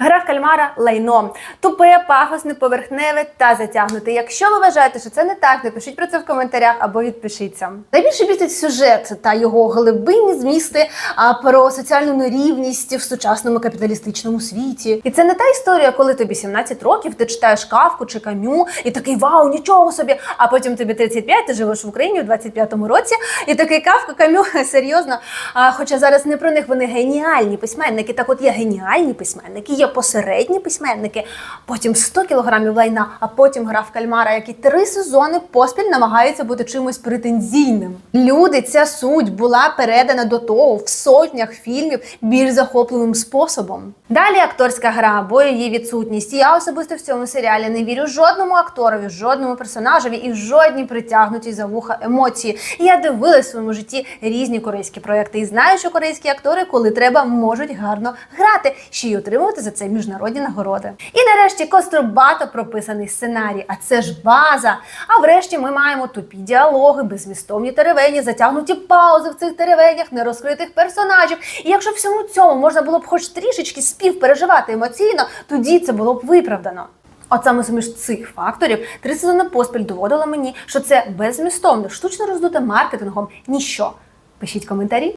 Гра в кальмара лайно. Тупе, пафосне, поверхневе та затягнуте. Якщо ви вважаєте, що це не так, напишіть про це в коментарях або відпишіться. Найбільше бісить сюжет та його глибинні змісти про соціальну нерівність в сучасному капіталістичному світі. І це не та історія, коли тобі 17 років, ти читаєш кавку чи камю, і такий вау, нічого собі. А потім тобі 35, ти живеш в Україні в 25-му році, і такий кавка, камю, серйозно. А, хоча зараз не про них вони геніальні письменники. Так от є геніальні письменники, є посередні письменники, потім 100 кілограмів лайна, а потім гра в кальмара, який три сезони поспіль намагається бути чимось претензійним. Люди, ця суть була передана до того в сотнях фільмів більш захопливим способом. Далі акторська гра або її відсутність. Я особисто в цьому серіалі не вірю жодному акторові, жодному персонажеві і жодній притягнутій за вуха емоції. Я дивилась в своєму житті різні корейські проекти і знаю, що корейські актори, коли треба, можуть гарно грати, ще й отримувати за це міжнародні нагороди. І нарешті кострубато прописаний сценарій, а це ж база. А врешті ми маємо тупі діалоги, беззмістовні теревені, затягнуті паузи в цих теревенях, нерозкритих персонажів. І якщо всьому цьому можна було б хоч трішечки співпереживати емоційно, тоді це було б виправдано. От саме суміш цих факторів три сезони поспіль доводила мені, що це беззмістовне, штучно роздуте маркетингом ніщо. Пишіть коментарі.